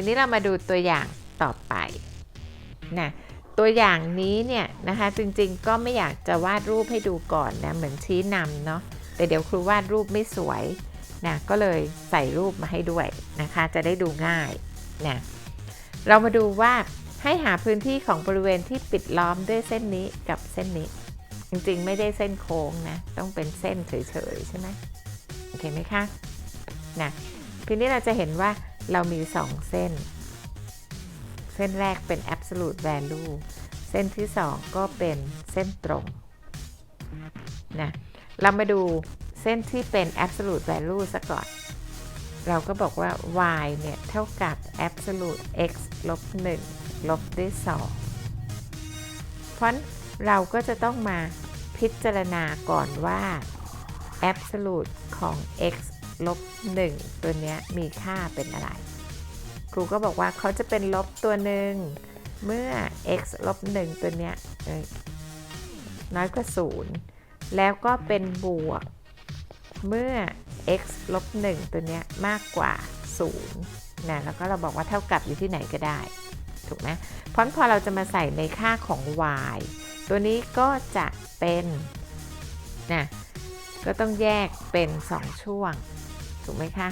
ทีนี้เรามาดูตัวอย่างต่อไปนะตัวอย่างนี้เนี่ยนะคะจริงๆก็ไม่อยากจะวาดรูปให้ดูก่อนนะเหมือนชี้นำเนาะแต่เดี๋ยวครูวาดรูปไม่สวยนะก็เลยใส่รูปมาให้ด้วยนะคะ จะได้ดูง่ายนะเรามาดูว่าให้หาพื้นที่ของบริเวณที่ปิดล้อมด้วยเส้นนี้กับเส้นนี้ จริงๆ ไม่ได้เส้นโค้งนะ ต้องเป็นเส้นเฉยๆใช่ไหมโอเคไหมคะนะทีนี้เราจะเห็นว่า เรามี 2 เส้น เส้นแรกเป็น absolute value เส้นที่ 2 ก็เป็นเส้นตรงนะเรามาดูเส้นที่เป็น absolute value ซะก่อน เราก็บอกว่า y เนี่ย เท่ากับ absolute x ลบ1ลบด้วย 2 เพราะเราก็จะต้องมาพิจารณาก่อนว่า absolute ของ x ลบ 1 ตัวนี้มีค่าเป็นอะไร ครูก็บอกว่าเขาจะเป็นลบตัวหนึ่งเมื่อ x ลบ 1 ตัวเนี้ยน้อยกว่า 0 แล้วก็เป็นบวก เมื่อ x ลบ 1 ตัวเนี้ยมากกว่า 0 นะ แล้วก็เราบอกว่าเท่ากับอยู่ที่ไหนก็ได้ ถูกไหมเพราะพอเราจะมาใส่ในค่าของ y ตัวนี้ก็จะเป็น นะ ก็ต้องแยกเป็น 2 ช่วง ถูกไหมคะ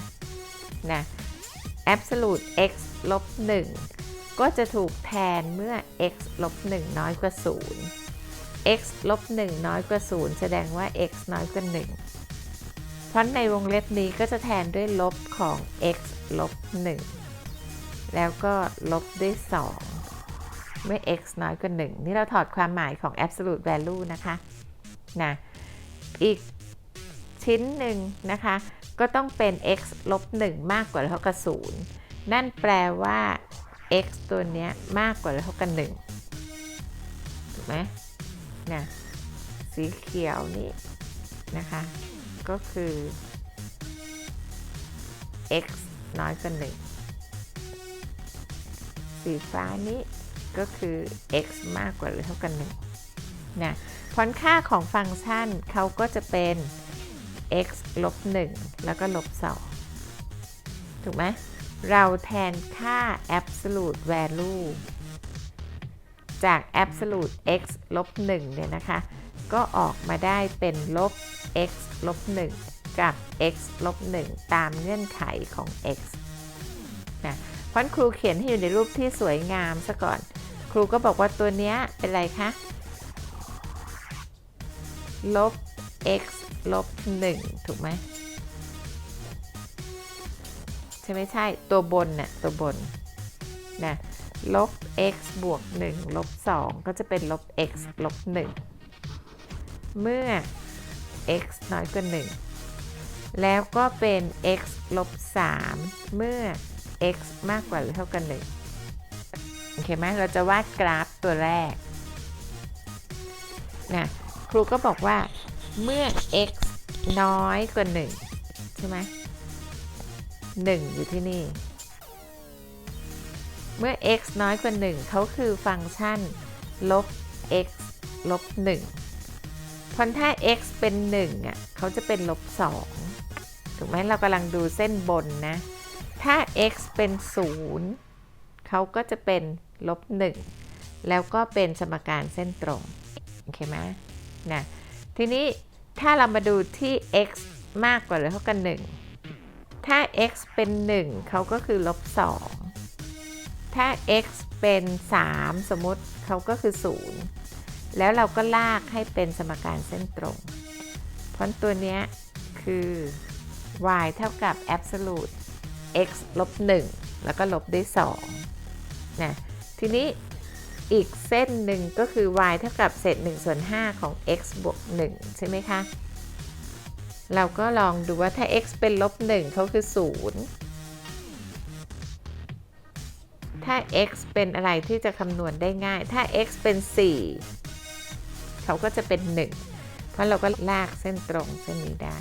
นะ absolute x ลบ1ก็จะถูกแทนเมื่อ x ลบ1น้อยกว่า 0 x ลบ1น้อยกว่า 0 แสดงว่า x น้อยกว่า 1 เพราะในวงเล็บนี้ก็จะแทนด้วยลบของ x ลบ1แล้วก็ลบด้วย 2 เมื่อ x น้อยกว่า 1 นี่เราถอดความหมายของ absolute value นะคะนะอีกชิ้นหนึ่งนะคะ ก็ต้องเป็น x ลบ1มากกว่าหรือเท่ากับ0นั่นแปลว่า x ตัวนี้มากกว่าหรือเท่ากับ1ถูกไหมนะสีเขียวนี่นะคะ ก็คือ x น้อยกว่า1สีฟ้านี้ก็คือ x มากกว่าหรือเท่ากับ1นะผลค่าของฟังก์ชันเขาก็จะเป็น x ลบ1แล้วก็ลบ2ถูกไหม เราแทนค่า absolute value จาก absolute x ลบ1เนี่ยนะคะ ก็ออกมาได้เป็นลบ x ลบ1กับ x ลบ1ตามเงื่อนไขของ x นะเพราะครูเขียนให้อยู่ในรูปที่สวยงามซะก่อน ครูก็บอกว่าตัวเนี้ยเป็นอะไรคะ ลบ x ลบ1ถูกไหมใช่ไม่ใช่ตัวบนน่ะตัวบนนะลบ x บวก 1 ลบ 2 ก็จะเป็นลบ x ลบ 1 เมื่อ x น้อยกว่า 1 แล้วก็เป็น x ลบ 3 เมื่อ x มากกว่าหรือเท่ากัน 1 โอเคไหมเราจะวาดกราฟตัวแรกนะครูก็บอกว่า เมื่อ x น้อยกว่า 1 ใช่ไหม1อยู่ที่นี่ เมื่อ x น้อยกว่า 1เขาคือฟังก์ชันลบ x ลบ1เพราะถ้า x เป็น1อะเขาจะเป็นลบ2ถูกไหมเรากำลังดูเส้นบนนะ ถ้า x เป็น 0เขาก็จะเป็นลบ1แล้วก็เป็นสมการเส้นตรง โอเคไหมนะ ทีนี้ถ้าเรามาดูที่ x มากกว่าหรือเท่ากัน1 ถ้า x เป็น 1 เขาก็คือลบ2 ถ้า x เป็น 3 สมมติเขาก็คือ 0 แล้วเราก็ลากให้เป็นสมการเส้นตรง เพราะตัวนี้คือ y เท่ากับ absolute x ลบ1แล้วก็ลบด้วย2นะทีนี้ อีกเส้นหนึ่งก็คือ y เท่ากับเศษ1ส่วน5ของ x บวก1ใช่ไหมคะ เราก็ลองดูว่าถ้า x เป็นลบ1เขาคือ 0 ถ้า x เป็นอะไรที่จะคำนวณได้ง่าย ถ้า x เป็น 4 เขาก็จะเป็น 1 เพราะเราก็ลากเส้นตรงเส้นนี้ได้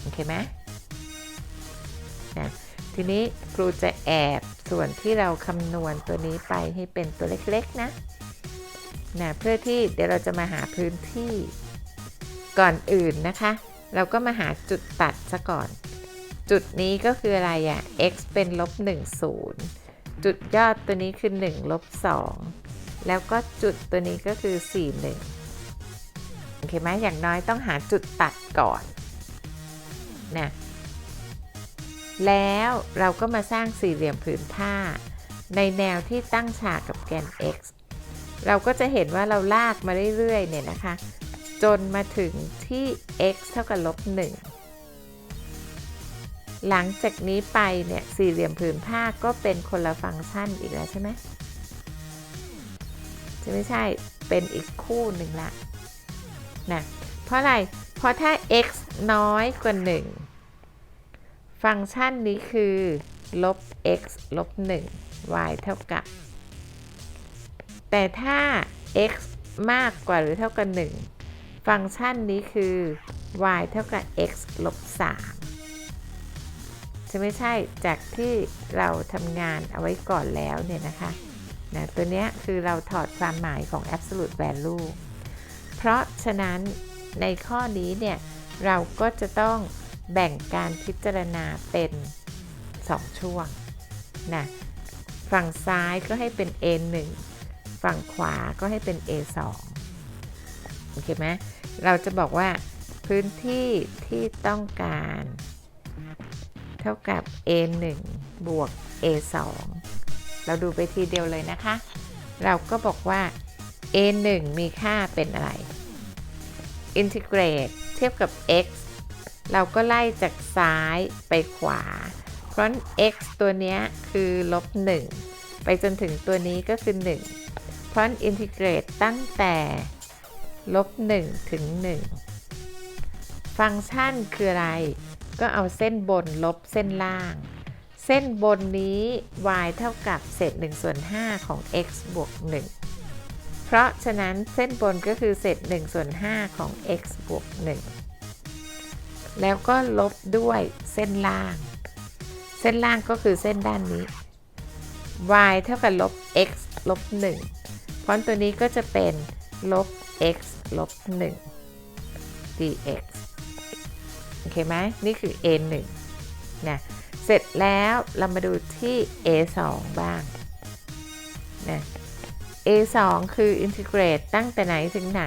โอเคไหมนะทีนี้ครูจะแอบ ส่วนที่เราคำนวณตัวนี้ไปให้เป็นตัวเล็กๆนะนะเพื่อที่เดี๋ยวเราจะมาหาพื้นที่ก่อนอื่นนะคะ เราก็มาหาจุดตัดซะก่อน จุดนี้ก็คืออะไรอะ่ะ x เป็นลบ1 0 จุดยอดตัวนี้คือ1ลบ2แล้วก็จุดตัวนี้ก็คือ4 1โอเคไหมอย่างน้อยต้องหาจุดตัดก่อนนะ แล้วเราก็มาสร้างสี่เหลี่ยมผืนผ้า ในแนวที่ตั้งฉากกับแกน x เราก็จะเห็นว่าเราลากมาเรื่อยๆเนี่ยนะคะ จนมาถึงที่ x เท่ากับลบ1หลังจากนี้ไปเนี่ยสี่เหลี่ยมผืนผ้าก็เป็นคนละฟังก์ชันอีกแล้วใช่ไหมจะไม่ใช่เป็นอีกคู่หนึ่งละนะเพราะอะไร เพราะถ้า x น้อยกว่า 1 ฟังก์ชันนี้คือลบ x ลบ 1 y เท่ากับ แต่ถ้า x มากกว่าหรือเท่ากับ 1 ฟังก์ชันนี้คือ y เท่ากับ x ลบ3จะไม่ใช่จากที่เราทำงานเอาไว้ก่อนแล้วเนี่ยนะคะนะตัวนี้คือเราถอดความหมายของ absolute value เพราะฉะนั้นในข้อนี้เนี่ย เราก็จะต้อง แบ่งการพิจารณาเป็น 2 ช่วงนะฝั่งซ้ายก็ให้เป็น A 1 ฝั่งขวาก็ให้เป็น A 2 โอเคไหมเราจะบอกว่าพื้นที่ที่ต้องการ เท่ากับ a 1 บวก a 2 เราดูไปทีเดียวเลยนะคะ เราก็บอกว่า a 1 มีค่าเป็นอะไรอินทิเกรตเทียบกับ x เราก็ไล่จากซ้ายไปขวา เพราะ x ตัวนี้คือลบ 1 ไปจนถึงตัวนี้ก็คือ 1 เพราะอินทิเกรตตั้งแต่ลบ 1 ถึง 1 ฟังก์ชันคืออะไร ก็เอาเส้นบนลบเส้นล่าง เส้นบนนี้ y เท่ากับเศษ1ส่วน5ของ x บวก 1 เพราะฉะนั้นเส้นบนก็คือเศษ1ส่วน5ของ x บวก 1 แล้วก็ลบด้วยเส้นล่าง เส้นล่างก็คือเส้นด้านนี้ y เท่ากับลบ x ลบ1เพราะตัวนี้ก็จะเป็นลบ x ลบ1 dx โอเคไหมนี่คือ a 1นะเสร็จแล้วเรามาดูที่ a 2บ้างนะ a 2คืออินทิเกรตตั้งแต่ไหนถึงไหน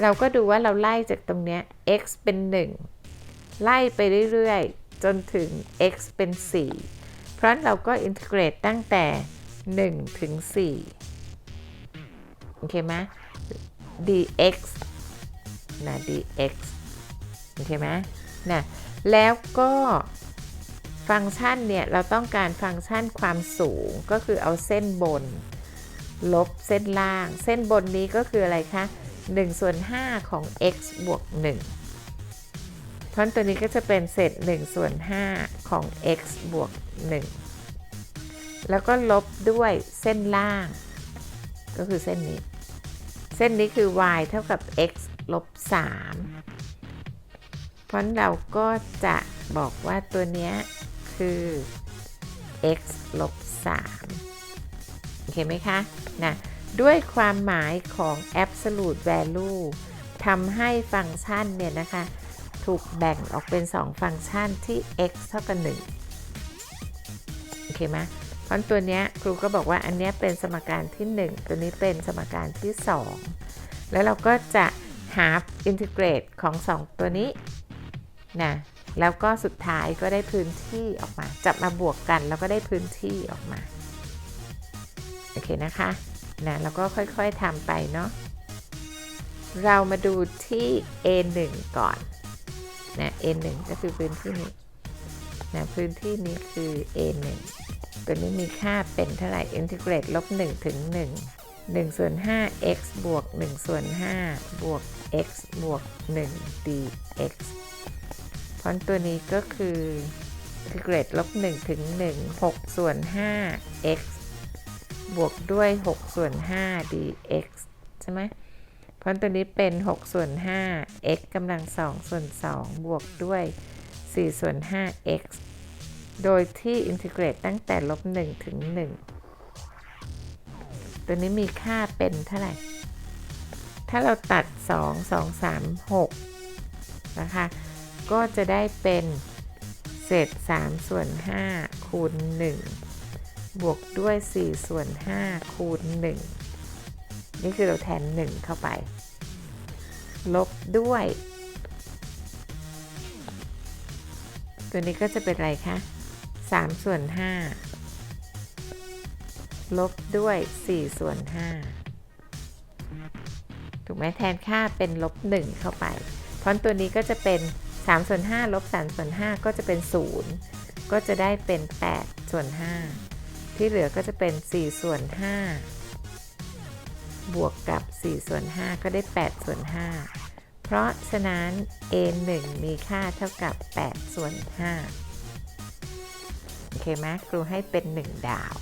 เราก็ดูว่าเราไล่จากตรงเนี้ย x เป็น 1 ไล่ไปเรื่อยๆ จนถึง x เป็น 4 เพราะเราก็อินทิเกรตตั้งแต่ 1 ถึง 4 โอเคไหม dx นะ dx โอเคไหมนะ แล้วก็ฟังก์ชันเนี่ย เราต้องการฟังก์ชันความสูงก็คือเอาเส้นบน ลบเส้นล่าง เส้นบนนี้ก็คืออะไรคะ 1 ส่วน 5 ของ x บวก 1 เพราะตัวนี้ก็จะเป็นเศษ 1 ส่วน 5 ของ x บวก 1 แล้วก็ลบด้วยเส้นล่าง ก็คือเส้นนี้ เส้นนี้คือ y เท่ากับ x ลบ 3 เพราะเราก็จะบอกว่าตัวนี้คือ x ลบ 3 โอเคไหมคะ นะ ด้วยความหมายของ absolute value ทำให้ฟังก์ชันเนี่ยนะคะ ถูกแบ่งออกเป็น 2 ฟังก์ชันที่ x เท่ากับ1โอเคไหมเพราะตัวเนี้ยครูก็บอกว่าอันเนี้ยเป็นสมการที่ 1 ตัวนี้เป็นสมการที่ 2 แล้วเราก็จะหาอินทิเกรตของ 2 ตัวนี้นะแล้วก็สุดท้ายก็ได้พื้นที่ออกมา จับมาบวกกันแล้วก็ได้พื้นที่ออกมา โอเคนะคะ นะแล้วก็ค่อยๆทำไปเนาะเรามาดูที่ A1 ก่อนนะ A1 ก็คือพื้นที่นี้นะพื้นที่นี้คือ A1 ตัวนี้มีค่าเป็นเท่าไหร่อินทิเกรตลบ1ถึง 1 1ส่วน5 x บวก1ส่วน5บวก x บวก1 dx เพราะตัวนี้ก็คืออินทิเกรตลบ1ถึง 1 6 ส่วน5 x บวกด้วย 6 ส่วน 5 dx ใช่ไหมเพราะตัวนี้เป็น 6 ส่วน 5 x กำลัง 2 ส่วน 2 บวกด้วย 4 ส่วน 5 x โดยที่อินทิเกรตตั้งแต่ลบ 1 ถึง 1 ตัวนี้มีค่าเป็นเท่าไหร่ ถ้าเราตัด 2 2 3 6 นะคะ ก็จะได้เป็นเศษ 3 ส่วน 5 คูณ 1 บวกด้วย 4 ส่วน 5 คูณ 1 นี่คือเราแทน 1 เข้าไป ลบด้วย ตัวนี้ก็จะเป็นอะไรคะ 3 ส่วน 5 ลบด้วย 4 ส่วน 5 ถูกไหมแทนค่าเป็นลบ 1 เข้าไป เพราะตัวนี้ก็จะเป็น 3 ส่วน 5 ลบ 3 ส่วน 5 ก็จะเป็น 0 ก็จะได้เป็น 8 ส่วน 5 ที่เหลือก็จะเป็น 4 ส่วน 5 บวกกับ 4 ส่วน 5 ก็ได้ 8 ส่วน 5 เพราะฉะนั้น a 1มีค่าเท่ากับ 8 ส่วน 5 โอเคไหมครูให้เป็น 1 ดาว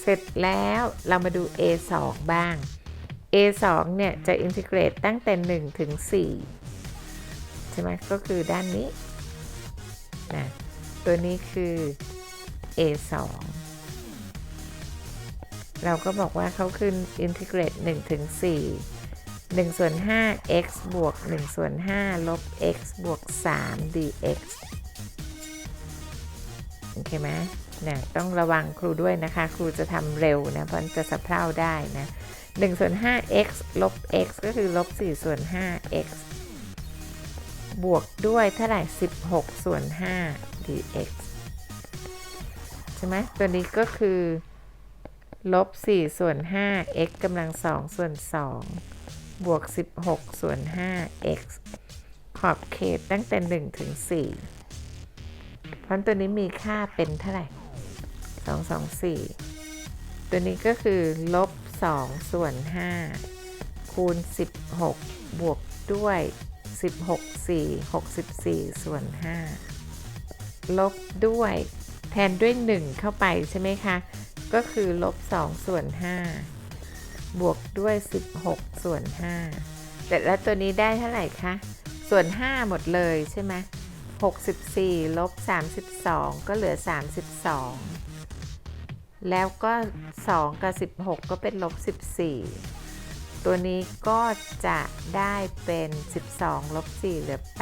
เสร็จแล้วเรามาดู a 2บ้าง a 2เนี่ย จะอินทิเกรตตั้งแต่ 1 ถึง 4 ใช่ไหมก็คือด้านนี้นะตัวนี้คือ a 2 เราก็บอกว่าเขาคืออินทิเกรต1ถึง4 1ส่วน5 x บวก1ส่วน5ลบ x บวก3 dx โอเคไหมเนี่ยต้องระวังครูด้วยนะคะ ครูจะทำเร็วนะ เพราะจะสะเพร่าได้นะ1ส่วน5 x ลบ x ก็คือลบ4ส่วน5 x บวกด้วยเท่าไหร่ 16 ส่วน 5 dx ใช่ไหมตัวนี้ก็คือ ลบ4ส่วน5 x กำลัง2ส่วน2บวก 16 ส่วน5 x ขอบเขตตั้งแต่ 1 ถึง 4 เพราะตัวนี้มีค่าเป็นเท่าไหร่ 2 2 4 ตัวนี้ก็คือลบ 2 ส่วน 5 คูณ 16 บวกด้วย 16 4 64 ส่วน 5 ลบด้วยแทนด้วย 1 เข้าไปใช่ไหมคะ ก็คือลบ2ส่วน5บวกด้วย 16 ส่วน5แต่แล้วตัวนี้ได้เท่าไหร่คะ ส่วน 5 หมดเลยใช่ไหม64ลบ32 ก็เหลือ 32 แล้วก็ 2 กับ 16 ก็เป็นลบ14 ตัวนี้ก็จะได้เป็น 12ลบ4เหลือ 8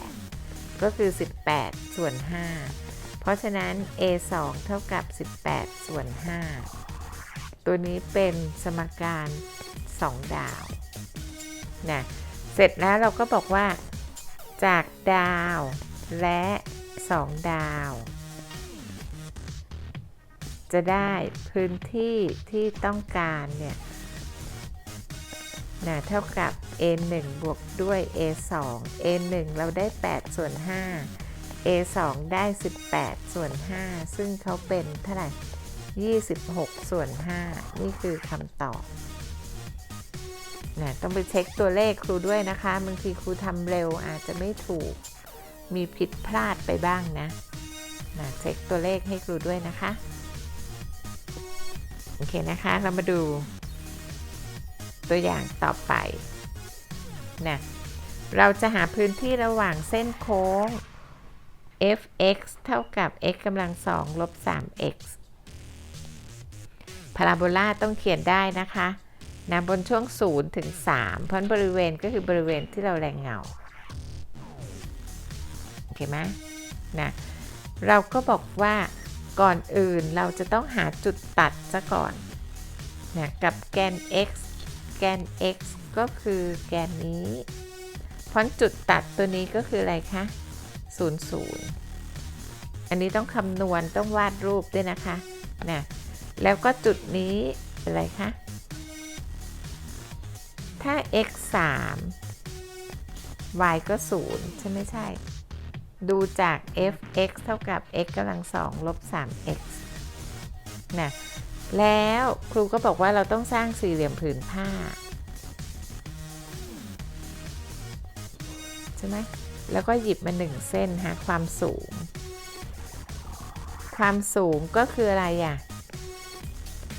18 ก็คือ 18 ส่วน 5 เพราะฉะนั้น a 2เท่ากับ 18 ส่วน 5 ตัวนี้เป็นสมการ 2 ดาวนะเสร็จแล้วเราก็บอกว่า จากดาวและ 2 ดาว จะได้พื้นที่ที่ต้องการเนี่ยนะเท่ากับ a 1บวกด้วย a 2 a 1เราได้ 8 ส่วน 5 a 2 ได้ 18 ส่วน 5 ซึ่งเขาเป็นเท่าไหร่ 26 ส่วน 5 นี่คือคำตอบนะต้องไปเช็คตัวเลขครูด้วยนะคะบางทีครูทำเร็วอาจจะไม่ถูก มีผิดพลาดไปบ้างนะนะเช็คตัวเลขให้ครูด้วยนะคะ โอเคนะคะ เรามาดู ตัวอย่างต่อไปนะเราจะหาพื้นที่ระหว่างเส้นโค้ง f(x) เท่ากับ x กำลัง2ลบ 3x พาราโบลาต้องเขียนได้นะคะนะบนช่วง 0 ถึง 3 เพราะบริเวณก็คือบริเวณที่เราแรงเงา โอเคไหมนะ เราก็บอกว่าก่อนอื่นเราจะต้องหาจุดตัดซะก่อนนะกับแกน x แกน x ก็คือแกนนี้ เพราะจุดตัดตัวนี้ก็คืออะไรคะ 0 0 อันนี้ต้องคำนวณต้องวาดรูปด้วยนะคะนะแล้วก็จุดนี้เป็นอะไรคะ ถ้า x 3 y ก็ 0 ใช่ไม่ใช่ ดูจาก f(x) เท่ากับ x กำลัง2ลบ 3x นะแล้วครูก็บอกว่าเราต้องสร้างสี่เหลี่ยมผืนผ้า ใช่ไหม แล้วก็หยิบมา 1 เส้นหาความสูง ความสูงก็คืออะไรอะ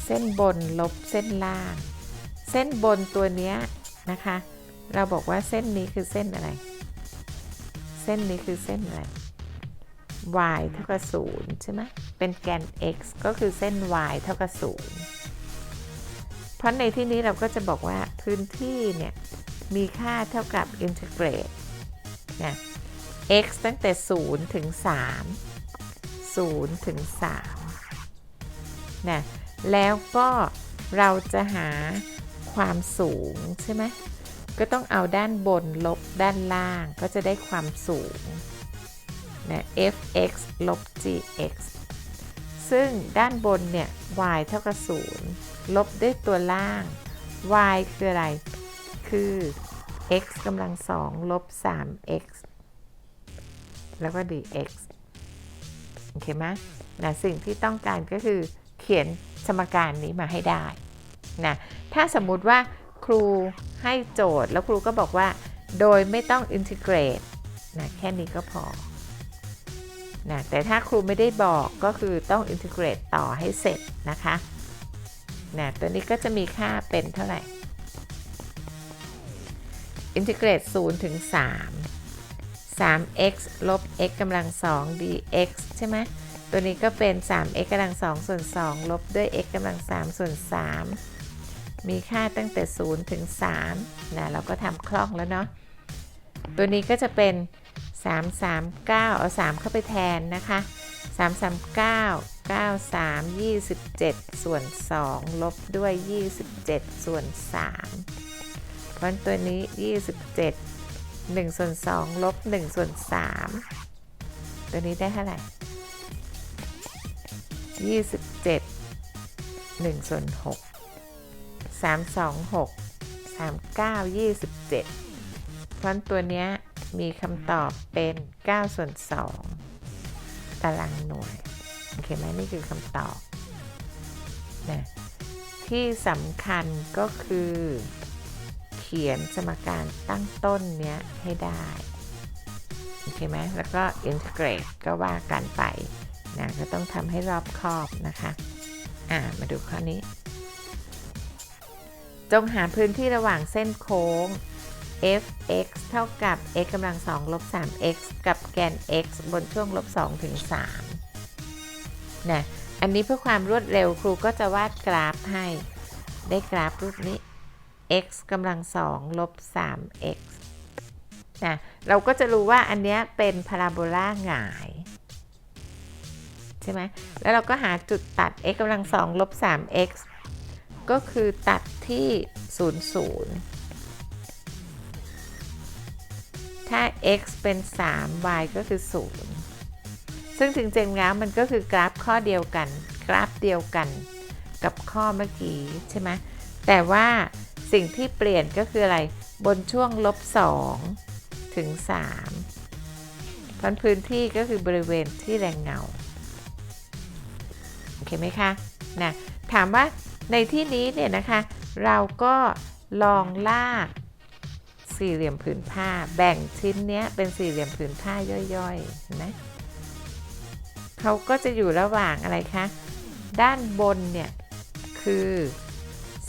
เส้นบนลบเส้นล่าง เส้นบนตัวเนี้ยนะคะ เราบอกว่าเส้นนี้คือเส้นอะไร เส้นนี้คือเส้นอะไร y เท่ากับ0ใช่ไหมเป็นแกน x ก็คือเส้น y เท่ากับ0เพราะในที่นี้เราก็จะบอกว่าพื้นที่เนี่ยมีค่าเท่ากับ integrate นะ x ตั้งแต่ 0 ถึง 3 0 ถึง3นะแล้วก็เราจะหาความสูงใช่ไหมก็ต้องเอาด้านบนลบด้านล่างก็จะได้ความสูงนะ fx ลบ gx ซึ่งด้านบนเนี่ย y เท่ากับ 0 ลบด้วยตัวล่าง y คืออะไร คือ x กำลังสองลบ 3x แล้วก็ dx โอเคไหมนะสิ่งที่ต้องการก็คือเขียนสมการนี้มาให้ได้นะถ้าสมมุติว่าครูให้โจทย์แล้วครูก็บอกว่าโดยไม่ต้องอินทิเกรตนะแค่นี้ก็พอนะแต่ถ้าครูไม่ได้บอกก็คือต้องอินทิเกรตต่อให้เสร็จนะคะนะตัวนี้ก็จะมีค่าเป็นเท่าไหร่ อินทิเกรต0ถึง3 3x ลบ x กำลัง 2 dx ใช่ไหมตัวนี้ก็เป็น 3x กำลัง 2 ส่วน 2 ลบด้วย x กำลัง 3 ส่วน 3 มีค่าตั้งแต่ 0 ถึง3นะเราก็ทำคล่องแล้วเนาะ ตัวนี้ก็จะเป็น 339 เอา 3 เข้าไปแทนนะคะ 339 93 27 ส่วน 2 ลบด้วย 27 ส่วน 3 เพราะตัวนี้ 27 1ส่วน2ลบ1ส่วน3ตัวนี้ได้เท่าไหร่ 27 1ส่วน6 3 2 6 3 9 27 เพราะตัวเนี้ยมีคำตอบเป็น 9 ส่วน 2 ตารางหน่วย โอเคไหมนี่คือคำตอบนะที่สำคัญก็คือ ขียนสมการตั้งต้นเนี้ยให้ได้ โอเคไหมแล้วก็ integrate ก็ว่ากันไปนะก็ต้องทำให้รอบคอบนะคะ อ่า มาดูข้อนี้ จงหาพื้นที่ระหว่างเส้นโค้ง fx เท่ากับ x กำลัง2ลบ 3x กับแกน x บนช่วงลบ2ถึง3นะ อันนี้เพื่อความรวดเร็วครูก็จะวาดกราฟให้ ได้กราฟรูปนี้ x กำลัง2ลบ 3x นะเราก็จะรู้ว่าอันเนี้ยเป็นพาราโบลาหงายใช่ไหมแล้วเราก็หาจุดตัด x กำลัง2ลบ 3x ก็คือตัดที่ 0 0 ถ้า x เป็น 3 y ก็คือ 0 ซึ่งถึงเจงแล้วมันก็คือกราฟข้อเดียวกัน กราฟเดียวกันกับข้อเมื่อกี้ใช่ไหมแต่ว่า สิ่งที่เปลี่ยนก็คืออะไรบนช่วงลบ2ถึง3พันพื้นที่ก็คือบริเวณที่แรงเงา โอเคไหมคะนะถามว่าในที่นี้เนี่ยนะคะ เราก็ลองลากสี่เหลี่ยมผืนผ้า แบ่งชิ้นเนี้ยเป็นสี่เหลี่ยมผืนผ้าย่อยๆเห็นไหมเขาก็จะอยู่ระหว่างอะไรคะ ด้านบนเนี่ยคือ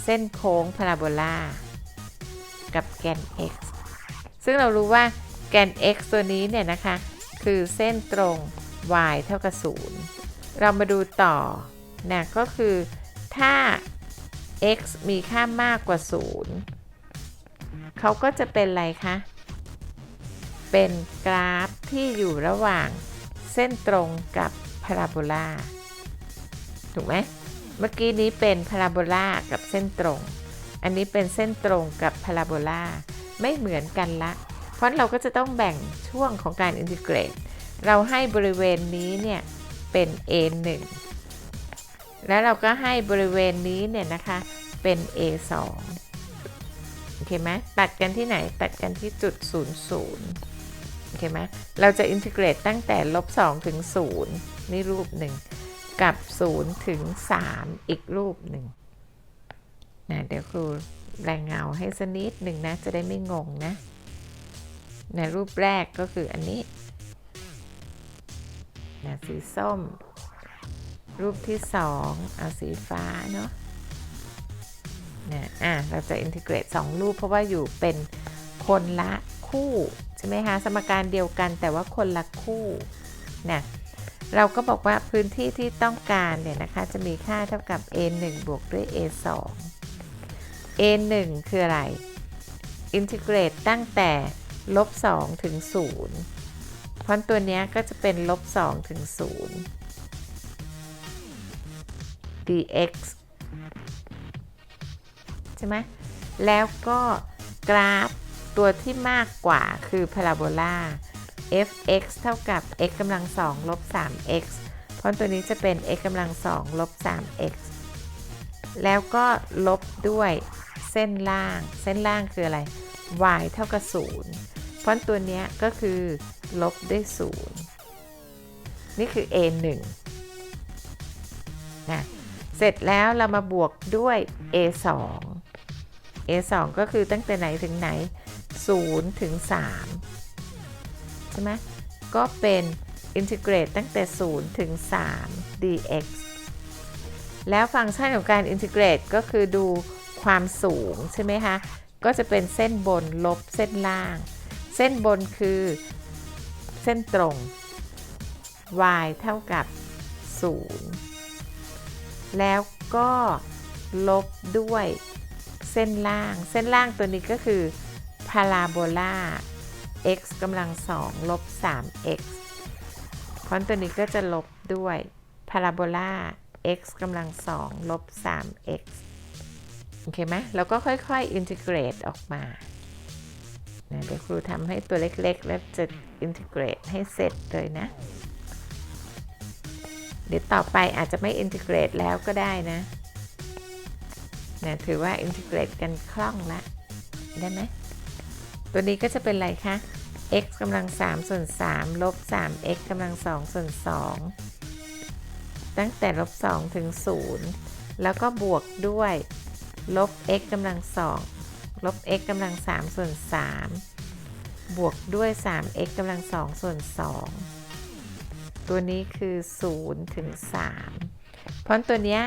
ส้นโค้งพาราโบลากับแกน x ซึ่งเรารู้ว่าแกน x ตัวนี้เนี่ยนะคะ คือเส้นตรง y เท่ากับ 0 เรามาดูต่อนะก็คือถ้า x มีค่ามากกว่า 0 เขาก็จะเป็นอะไรคะ เป็นกราฟที่อยู่ระหว่างเส้นตรงกับพาราโบลา ถูกไหม เมื่อกี้นี้เป็นพาราโบลากับเส้นตรง อันนี้เป็นเส้นตรงกับพาราโบลาไม่เหมือนกันละ เพราะเราก็จะต้องแบ่งช่วงของการอินทิเกรต เราให้บริเวณนี้เนี่ยเป็น a1 แล้วเราก็ให้บริเวณนี้เนี่ยนะคะเป็น a2 โอเคไหมตัดกันที่ไหนตัดกันที่จุด 00โอเคไหมเราจะอินทิเกรตตั้งแต่ลบ2ถึง 0 นี่รูปหนึ่ง กับ 0 ถึง 3 อีกรูปหนึ่งนะเดี๋ยวครูแรงเงาให้สนิดหนึ่งนะ จะได้ไม่งงนะนะรูปแรกก็คืออันนี้นะสีส้ม รูปที่2เอาสีฟ้าเนาะนะอะเราจะอินทิเกรต2รูปเพราะว่าอยู่เป็นคนละคู่ ใช่ไหมคะ สมการเดียวกันแต่ว่าคนละคู่นะ เราก็บอกว่าพื้นที่ที่ต้องการเนี่ยนะคะ จะมีค่าเท่ากับ a 1 บวกด้วย a 2 a 1 คืออะไร อินทิเกรตตั้งแต่ลบ2ถึง0เพราะตัวนี้ก็จะเป็นลบ2ถึง0 dx ใช่ไหมแล้วก็กราฟตัวที่มากกว่าคือพาราโบลา fx เท่ากับ x กำลัง2ลบ 3x เพราะตัวนี้จะเป็น x กำลัง2ลบ 3x แล้วก็ลบด้วยเส้นล่าง เส้นล่างคืออะไร y เท่ากับ 0 เพราะตัวนี้ก็คือลบด้วย 0 นี่คือ a 1นะเสร็จแล้วเรามาบวกด้วย a 2 a 2ก็คือตั้งแต่ไหนถึงไหน 0 ถึง 3 ช่ไหมก็เป็นอินทิเกรตตั้งแต่ 0 ถึง 3 dx แล้วฟังก์ชันของการอินทิเกรตก็คือดูความสูงใช่ไหมคะ ก็จะเป็นเส้นบนลบเส้นล่าง เส้นบนคือเส้นตรง y เท่ากับ 0 แล้วก็ลบด้วยเส้นล่าง เส้นล่างตัวนี้ก็คือพาราโบลา x กำลัง2ลบ 3x เพราะตัวนี้ก็จะลบด้วยพาราโบลา x กำลัง2ลบ 3x โอเคไหมเราก็ค่อยๆอินทิเกรตออกมานะเดี๋ยวครูทำให้ตัวเล็กๆ แล้วจะอินทิเกรตให้เสร็จเลยนะ เดี๋ยวต่อไปอาจจะไม่อินทิเกรตแล้วก็ได้นะนะถือว่าอินทิเกรตกันคล่องละ ได้ไหม ตัวนี้ก็จะเป็นอะไรคะ x กำลัง3ส่วน3ลบ 3x กำลัง2ส่วน2ตั้งแต่ลบ 2 ถึง 0 แล้วก็บวกด้วยลบ x กำลัง2ลบ x กำลัง3ส่วน3บวกด้วย 3x กำลัง2ส่วน 2 ตัวนี้คือ 0 ถึง 3 เพราะตัวเนี้ย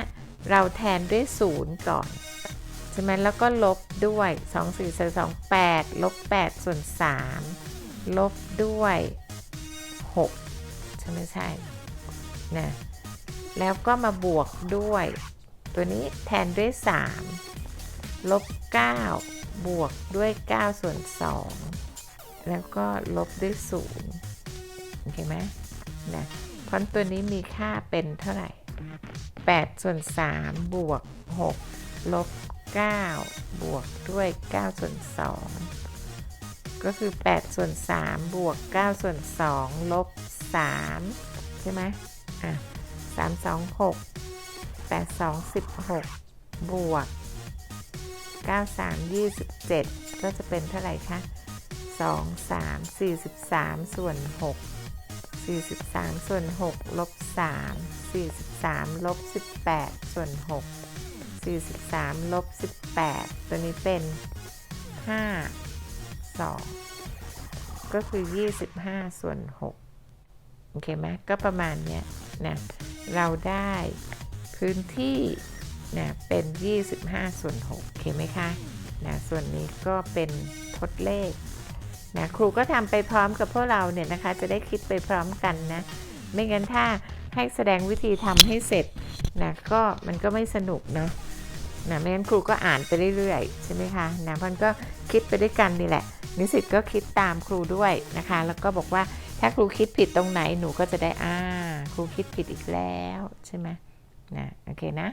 เราแทนด้วย 0 ก่อนใช่ไหมแล้วก็ลบด้วย 2 4 2 8 ลบ 8 ส่วน 3 ลบด้วย 6 ใช่ไหมใช่นะแล้วก็มาบวกด้วย ตัวนี้แทนด้วย 3 ลบ 9 บวกด้วย 9 ส่วน 2 แล้วก็ลบด้วย 0 โอเคไหมนะเพราะตัวนี้มีค่าเป็นเท่าไหร่ 8 ส่วน 3 บวก 6 ลบ 9 บวกด้วย 9 ส่วน 2 ก็คือ 8 ส่วน 3 บวก 9 ส่วน 2 ลบ 3 ใช่ไหมอะ3 2 6 8 2 16 บวก 9 3 27 ก็จะเป็นเท่าไหร่คะ 2 3 43 ส่วน 6 43 ส่วน 6 ลบ 3 43 ลบ 18 ส่วน 6 43 ลบ 18 ตัวนี้เป็น 5 2 ก็คือ 25 ส่วน 6 โอเคไหมก็ประมาณเนี้ยนะเราได้พื้นที่นะเป็น 25 ส่วน 6 โอเคไหมคะนะส่วนนี้ก็เป็นทดเลขนะครูก็ทำไปพร้อมกับพวกเราเนี่ยนะคะ จะได้คิดไปพร้อมกันนะ ไม่งั้นถ้าให้แสดงวิธีทำให้เสร็จนะก็มันก็ไม่สนุกเนาะนะไม่งั้นครูก็อ่านไปเรื่อยๆ ใช่ไหมคะนะพันก็คิดไปด้วยกันนี่แหละ นิสิตก็คิดตามครูด้วยนะคะ แล้วก็บอกว่าถ้าครูคิดผิดตรงไหนหนูก็จะได้อ่าครูคิดผิดอีกแล้วใช่ไหมนะโอเคนะ